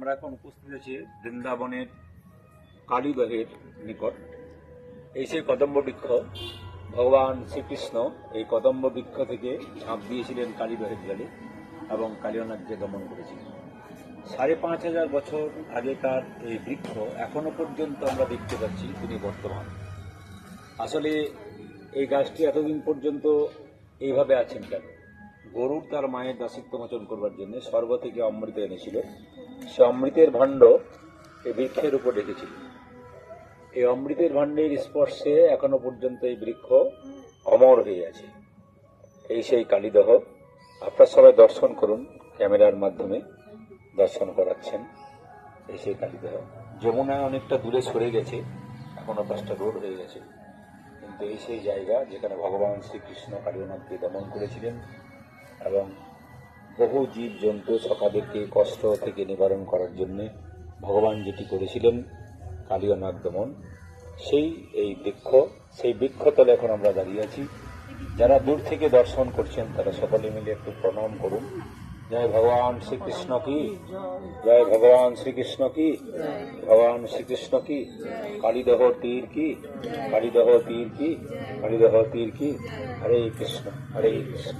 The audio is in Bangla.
আমরা এখন উপস্থিত আছি বৃন্দাবনের কালীদহের নিকট। এই সেই কদম্ব বৃক্ষ, ভগবান শ্রীকৃষ্ণ এই কদম্ব বৃক্ষ থেকে ঝাঁপ দিয়েছিলেন কালীদহের জলে এবং কালীয়নাথকে দমন করেছিলেন। সাড়ে পাঁচ হাজার বছর আগেকার এই বৃক্ষ এখনও পর্যন্ত আমরা দেখতে পাচ্ছি তিনি বর্তমান। আসলে এই গাছটি এতদিন পর্যন্ত এইভাবে আছেন কেন? গরুর তার মায়ের দাসিত্ব মোচন করবার জন্য স্বর্গ থেকে অমৃত এনেছিল। সে অমৃতের ভাণ্ড এই বৃক্ষের উপর রেখেছিল। এই অমৃতের ভাণ্ডের স্পর্শে এখনও পর্যন্ত এই বৃক্ষ অমর হয়ে আছে। এই সেই কালীদহ, আপনার সবাই দর্শন করুন, ক্যামেরার মাধ্যমে দর্শন করাচ্ছেন এই সেই কালীদহ। যমুনা অনেকটা দূরে সরে গেছে, এখনও পাঁচটা রোড হয়ে গেছে। কিন্তু এই সেই জায়গা যেখানে ভগবান শ্রীকৃষ্ণ কালীনাথকে দমন করেছিলেন এবং বহু জীব জন্তু সকাদেরকে কষ্ট থেকে নিবারণ করার জন্যে ভগবান যেটি করেছিলেন, কালীয়নাথ দমন, সেই এই বৃক্ষ, সেই বৃক্ষতলে এখন আমরা দাঁড়িয়ে আছি। যারা দূর থেকে দর্শন করছেন, তারা সকলে মিলে একটু প্রণাম করুন। জয় ভগবান শ্রীকৃষ্ণ কি? জয় ভগবান শ্রীকৃষ্ণ কি? ভগবান শ্রীকৃষ্ণ কি? কালীদহ তীর কি? কালীদহ তীর কি? কালীদহ তীর কি? হরে কৃষ্ণ হরে কৃষ্ণ।